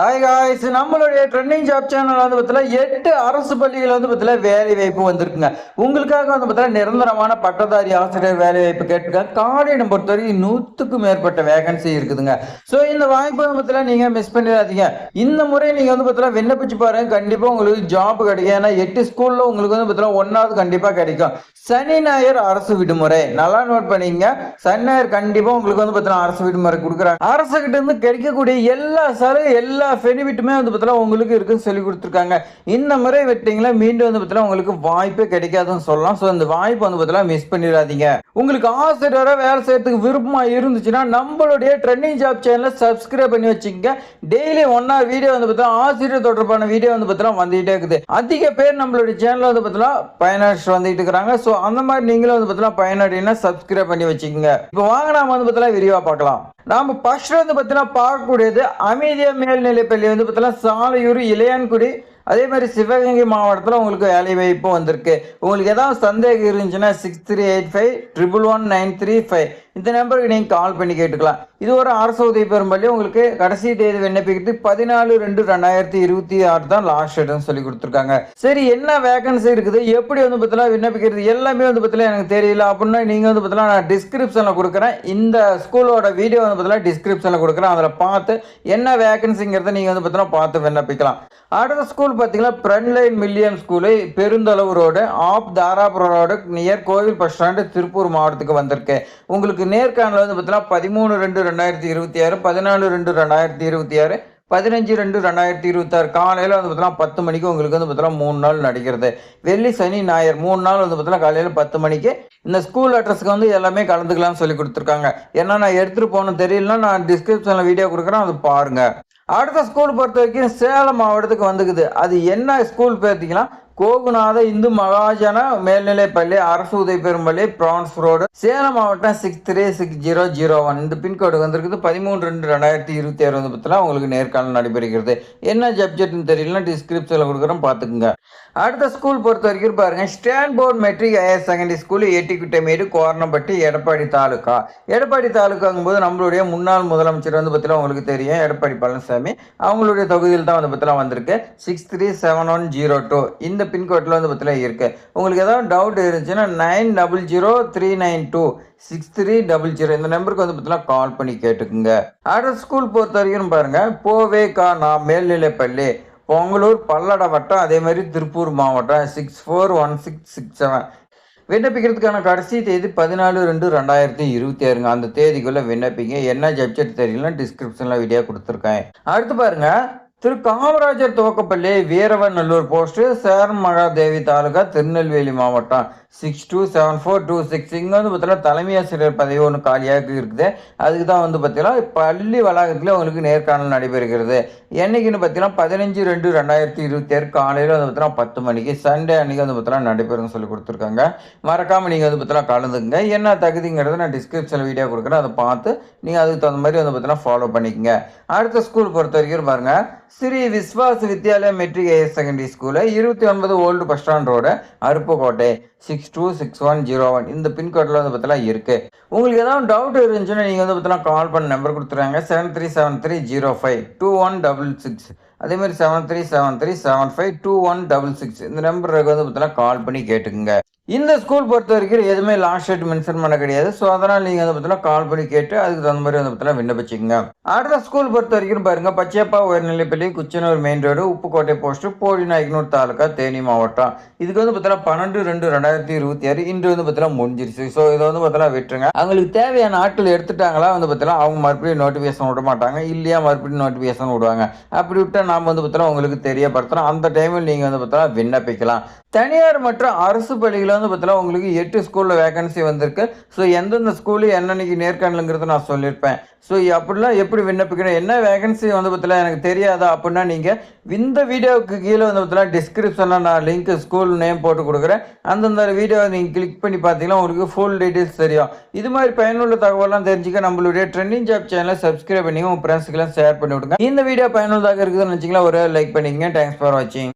Hi guys நம்மளுடைய trending job channel வந்து பார்த்தீங்கன்னா எட்டு அரசு பள்ளிகள் வந்து பார்த்தீங்கன்னா வேலை வாய்ப்பு வந்திருக்குங்க. உங்களுக்காக வந்து பார்த்தீங்கன்னா நிரந்தரமான பட்டதாரி ஆசிரியர் வேலை வாய்ப்பு கேட்டுருக்காங்க. காலையிடம் பொறுத்தவரைக்கும் நூற்றுக்கும் மேற்பட்ட வேகன்சி இருக்குதுங்க. ஸோ இந்த வாய்ப்பு வந்து பார்த்தீங்கன்னா நீங்கள் மிஸ் பண்ணிடாதீங்க. இந்த முறை நீங்கள் வந்து பார்த்தீங்கன்னா விண்ணப்பிச்சு பாருங்க. கண்டிப்பாக உங்களுக்கு ஜாப் கிடைக்கும். ஏன்னா எட்டு ஸ்கூலில் உங்களுக்கு வந்து பார்த்தீங்கன்னா ஒன்றாவது கண்டிப்பாக கிடைக்கும். சனி ஞாயிறு அரசு விடுமுறை. நல்லா நோட் பண்ணிங்க சனி ஞாயிறு கண்டிப்பாக உங்களுக்கு வந்து பார்த்தீங்கன்னா அரசு விடுமுறை கொடுக்குறாங்க. அரசு கிட்ட இருந்து கிடைக்கக்கூடிய எல்லா சலுகை எல்லா எல்லா பெனிஃபிட்டுமே வந்து பார்த்தீங்கன்னா உங்களுக்கு இருக்குன்னு சொல்லி கொடுத்துருக்காங்க. இந்த முறை வெட்டிங்களா மீண்டும் வந்து பார்த்தீங்கன்னா உங்களுக்கு வாய்ப்பே கிடைக்காதுன்னு சொல்லலாம். ஸோ இந்த வாய்ப்பு வந்து பார்த்தீங்கன்னா மிஸ் பண்ணிடாதீங்க. உங்களுக்கு ஆசிரியராக வேலை செய்யறதுக்கு விருப்பமா இருந்துச்சுன்னா நம்மளுடைய ட்ரெண்டிங் ஜாப் சேனலை சப்ஸ்கிரைப் பண்ணி வச்சுக்கோங்க. டெய்லி ஒன் ஹவர் வீடியோ வந்து பார்த்தீங்கன்னா ஆசிரியர் தொடர்பான வீடியோ வந்து பார்த்தீங்கன்னா வந்துகிட்டே இருக்குது. அதிக பேர் நம்மளுடைய சேனலில் வந்து பார்த்தீங்கன்னா பயனாளர் வந்துகிட்டு இருக்கிறாங்க. ஸோ அந்த மாதிரி நீங்களும் வந்து பார்த்தீங்கன்னா பயனடைனா சப்ஸ்கிரைப் பண்ணி வச்சுக்கோங்க. இப்போ வாங்க நாம வந்து பார்த்தீங்கன்னா விரிவாக பார்க்கலாம். நாம் ஃபஸ்ட்டு வந்து பார்த்தீங்கன்னா பார்க்கக்கூடியது அமைதியா மேல்நிலைப்பள்ளி வந்து பார்த்தீங்கன்னா சாலையூர் இளையான்குடி அதே மாதிரி சிவகங்கை மாவட்டத்தில் உங்களுக்கு வேலை வாய்ப்பு வந்திருக்கு. உங்களுக்கு ஏதாவது சந்தேகம் இருந்துச்சுன்னா six three eight five triple one nine three five இந்த நம்பருக்கு நீங்கள் கால் பண்ணி கேட்டுக்கலாம். இது ஒரு அரசு உதவி பெறும் பள்ளி. உங்களுக்கு கடைசி தேதி விண்ணப்பிக்கிறது பதினாலு ரெண்டு ரெண்டாயிரத்தி இருபத்தி ஆறு தான் லாஸ்ட் டேட்னு சொல்லி கொடுத்துருக்காங்க. சரி என்ன வேகன்சி இருக்குது? எப்படி வந்து பார்த்தீங்கன்னா விண்ணப்பிக்கிறது எல்லாமே வந்து பார்த்தீங்கன்னா எனக்கு தெரியல. அப்படின்னா நீங்கள் வந்து பார்த்தீங்கன்னா நான் டிஸ்கிரிப்ஷனில் கொடுக்குறேன். இந்த ஸ்கூலோட வீடியோ வந்து பார்த்தீங்கன்னா டிஸ்கிரிப்ஷனில் கொடுக்குறேன். அதில் பார்த்து என்ன வேகன்சிங்கிறத நீங்கள் வந்து பார்த்தீங்கன்னா பார்த்து விண்ணப்பிக்கலாம். அடுத்த ஸ்கூல் பார்த்தீங்கன்னா frontline millennium school பெருந்தளவு road of Dharapuram road near கோவில் பஸ் ஸ்டாண்டு திருப்பூர் மாவட்டத்துக்கு வந்திருக்கு உங்களுக்கு நேர்காணல் வந்து பார்த்தீங்கன்னா பதிமூணு ரெண்டு ரெண்டாயிரத்தி இருபத்தி ஆறு பதினாலு ரெண்டு ரெண்டாயிரத்தி இருபத்தி ஆறு பதினஞ்சு ரெண்டு ரெண்டாயிரத்தி இருபத்தாறு காலையில் வந்து பார்த்தீங்கன்னா பத்து மணிக்கு உங்களுக்கு வந்து பார்த்தீங்கன்னா மூணு நாள் நடிக்கிறது. வெள்ளி சனி ஞாயிறு மூணு நாள் வந்து பார்த்தீங்கன்னா காலையில் பத்து மணிக்கு. இந்த ஸ்கூல் அட்ரஸ்க்கு வந்து எல்லாமே கலந்துக்கலாம்னு சொல்லி கொடுத்துருக்காங்க. ஏன்னா நான் எடுத்துகிட்டு போகணும் தெரியலனா நான் டிஸ்கிரிப்ஷனில் வீடியோ கொடுக்குறேன் அது பாருங்கள் அடுத்த ஸ்கூல் பொறுத்த வரைக்கும் சேலம் மாவட்டத்துக்கு வந்துக்குது. அது என்ன ஸ்கூல் பார்த்தீங்கன்னா கோகுநாத இந்து மகாஜன மேல்நிலைப்பள்ளி அரசு உதவி பெறும் பள்ளி பிரான்ஸ் ரோடு சேலம் மாவட்டம் six three six zero zero one இந்த பின்கோடு வந்திருக்குது. பதிமூணு ரெண்டு ரெண்டாயிரத்தி இருபத்தி ஆறு வந்து பற்றிலாம் உங்களுக்கு நேர்காணல் நடைபெறுகிறது. என்ன சப்ஜெக்ட்னு தெரியலன்னா டிஸ்கிரிப்ஷனில் கொடுக்குறோம் பார்த்துக்குங்க. அடுத்த ஸ்கூல் பொறுத்த வரைக்கும் பாருங்க. Stanford board matric higher secondary school Ettikuttaimedu Koranapatti Edappadi taluka Edappadi தாலுக்காங்கும் போது நம்மளுடைய முன்னாள் முதலமைச்சர் வந்து பார்த்தீங்கன்னா உங்களுக்கு தெரியும். எடப்பாடி பழனிசாமி. அவங்களுடைய தொகுதியில் தான் வந்து பார்த்தீங்கன்னா வந்திருக்கு. Six three seven one zero two இந்த பின்கோட்டில் வந்து பார்த்தீங்கன்னா இருக்குது உங்களுக்கு ஏதாவது டவுட் இருந்துச்சுன்னா nine double zero three nine two six three double zero இந்த நம்பருக்கு வந்து பார்த்தீங்கன்னா கால் பண்ணி கேட்டுக்குங்க. அடுத்த ஸ்கூல் பொறுத்த வரைக்கும் பாருங்கள் போவே கா நான் மேல்நிலைப்பள்ளி பொங்கலூர் பல்லட வட்டம் அதே மாதிரி திருப்பூர் மாவட்டம் six four one six six seven விண்ணப்பிக்கிறதுக்கான கடைசி தேதி பதினாலு ரெண்டு ரெண்டாயிரத்தி இருபத்தி ஆறுங்க. அந்த தேதிக்குள்ளே விண்ணப்பிங்க. என்ன சப்ஜெக்ட் தெரியல டிஸ்கிரிப்ஷனில் வீடியோ கொடுத்துருக்கேன். அடுத்து பாருங்கள் திரு காமராஜர் துவக்கப்பள்ளி வீரவநல்லூர் போஸ்ட் சேரன் மகாதேவி தாலுகா திருநெல்வேலி மாவட்டம். Six two seven four two six இங்கே வந்து பார்த்தீங்கன்னா தலைமை ஆசிரியர் பதவி ஒன்று காலியாக இருக்குது. அதுக்கு தான் வந்து பார்த்தீங்கன்னா பள்ளி வளாகத்தில் உங்களுக்கு நேர்காணல் நடைபெறுகிறது. என்னைக்குன்னு பார்த்தீங்கன்னா பதினஞ்சு ரெண்டு ரெண்டாயிரத்தி இருபத்தி காலையில் வந்து பார்த்தீங்கன்னா பத்து மணிக்கு சண்டே அன்றைக்கி வந்து பார்த்தீங்கன்னா நடைபெறும்னு சொல்லி கொடுத்துருக்காங்க. மறக்காமல் நீங்கள் வந்து பார்த்தீங்கன்னா கலந்துங்க என்ன தகுதிங்கிறத நான் டிஸ்கிரிப்ஷனில் வீடியோ கொடுக்குறேன். அதை பார்த்து நீங்கள் அதுக்கு தகுந்த மாதிரி வந்து பார்த்தீங்கன்னா ஃபாலோ பண்ணிக்கங்க. அடுத்த ஸ்கூல் பொறுத்த வரைக்கும் பாருங்கள் Sri Viswas Vidyalaya matric higher secondary school இருபத்தி ஒன்பது old bus stand road Aruppukottai six two six one zero one இந்த பின்கோடில் வந்து பார்த்தீங்கன்னா இருக்குது உங்களுக்கு ஏதாவது டவுட் இருந்துச்சுன்னா நீங்கள் வந்து பார்த்தீங்கன்னா கால் பண்ண நம்பர் கொடுத்துருவாங்க. Seven three seven three zero five two one double six அதேமாதிரி seven three seven three seven five two one double six இந்த நம்பருக்கு வந்து பார்த்தீங்கன்னா கால் பண்ணி கேட்டுக்குங்க. இந்த ஸ்கூல் பொறுத்த வரைக்கும் எதுவுமே லாஸ்ட் டேட் மென்ஷன் பண்ண கிடையாது. ஸோ அதனால் நீங்கள் வந்து பார்த்தீங்கன்னா கால் பண்ணி கேட்டு அதுக்கு தகுந்த மாதிரி வந்து பார்த்தீங்கன்னா விண்ணப்பிச்சிங்க அடுத்த ஸ்கூல் பொறுத்த வரைக்கும் பாருங்க. பச்சையப்பா உயர்நிலைப்பள்ளி Kuchanur main road Uppukottai post Bodi Nayakkanur taluka Theni மாவட்டம். இதுக்கு வந்து பார்த்தீங்கன்னா பன்னெண்டு ரெண்டு ரெண்டாயிரத்தி இருபத்தி ஆறு இன்று வந்து பார்த்தீங்கன்னா முடிஞ்சிருச்சு. ஸோ இதை வந்து பார்த்தீங்கன்னா விட்டுருங்க. அவங்களுக்கு தேவையான ஆட்கள் எடுத்துட்டாங்களா வந்து பார்த்தீங்கன்னா அவங்க மறுபடியும் நோட்டிஃபிகேஷன் விட மாட்டாங்க. இல்லையா மறுபடியும் நோட்டிஃபிகேஷன் விடுவாங்க. அப்படி விட்டால் நாம் வந்து பார்த்தீங்கன்னா உங்களுக்கு தெரியப்படுத்துகிறோம் அந்த டைமில் நீங்கள் வந்து பார்த்தீங்கன்னா விண்ணப்பிக்கலாம். தனியார் மற்றும் அரசு பள்ளிகளில் வந்து பார்த்தீங்கன்னா உங்களுக்கு எட்டு ஸ்கூலில் வேகன்சி வந்திருக்கு. ஸோ எந்தெந்த ஸ்கூலு என்னன்னைக்கு நேர்காணலுங்கிறது நான் சொல்லியிருப்பேன். ஸோ அப்படிலாம் எப்படி விண்ணப்பிக்கணும்? என்ன வேகன்சி வந்து பார்த்தீங்கன்னா எனக்கு தெரியாதா அப்படின்னா நீங்கள் இந்த வீடியோவுக்கு கீழே வந்து பார்த்தீங்கன்னா டிஸ்கிரிப்ஷனில் நான் லிங்க் ஸ்கூல் நேம் போட்டு கொடுக்குறேன். அந்தந்த வீடியோவை நீங்கள் கிளிக் பண்ணி பார்த்தீங்கன்னா உங்களுக்கு ஃபுல் டீட்டெயில்ஸ் தெரியும். இது மாதிரி பயனுள்ள தகவலாம் தெரிஞ்சுக்க நம்மளுடைய ட்ரெண்டிங் ஜாப் சேனலை சப்ஸ்கிரைப் பண்ணி உங்கள் ஃப்ரெண்ட்ஸுக்கெல்லாம் ஷேர் பண்ணி விடுங்க இந்த வீடியோ பயனுள்ளதாக இருக்குதுன்னு வச்சிங்களா ஒரு லைக் பண்ணிக்கங்க. தேங்க்ஸ் ஃபார் வாட்சிங்